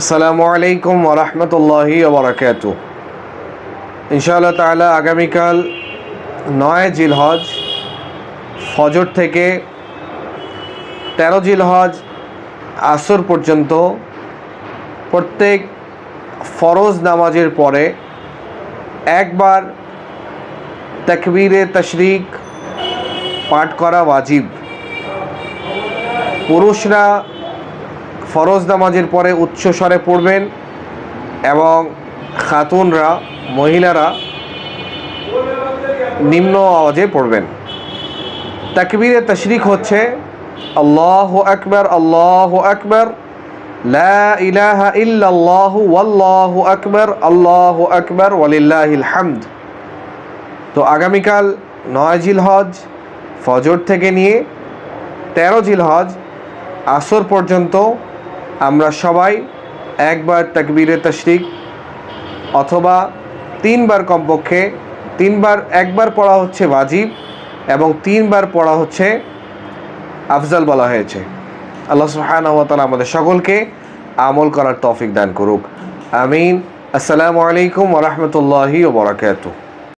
আসসালামু আলাইকুম ওরহমতুল্লাহি ওবরাকাতু ইনশাআল্লাহ তাআলা আগামীকাল নয় জিলহজ, ফজর থেকে তেরো জিলহজ, আসর পর্যন্ত প্রত্যেক ফরজ নামাজের পরে একবার তকবীরে তশরিক পাঠ করা ওয়াজিব। পুরুষরা ফরজ নামাজের পরে উচ্চ স্বরে পড়বেন এবং খাতুনরা, মহিলারা নিম্ন আওয়াজে পড়বেন। তাকবীরে তশরিক হচ্ছে, আল্লাহ আকবর আল্লাহ আকবর ইলাহা আকবর, আল্লাহ আকবর হামদ তো আগামীকাল নয় জিলহজ, ফজর থেকে নিয়ে তেরো জিলহজ, আসর পর্যন্ত আমরা সবাই একবার তাকবীরে তশরিক অথবা তিনবার কমপক্ষে তিনবার, একবার পড়া হচ্ছে ওয়াজিব এবং তিনবার পড়া হচ্ছে আফজাল বলা হয়েছে। আল্লাহ তাআলা আমাদের সকলকে আমল করার তৌফিক দান করুক। আমিন। আসসালামু আলাইকুম ওয়া রাহমাতুল্লাহি ওয়া বারাকাতুহু।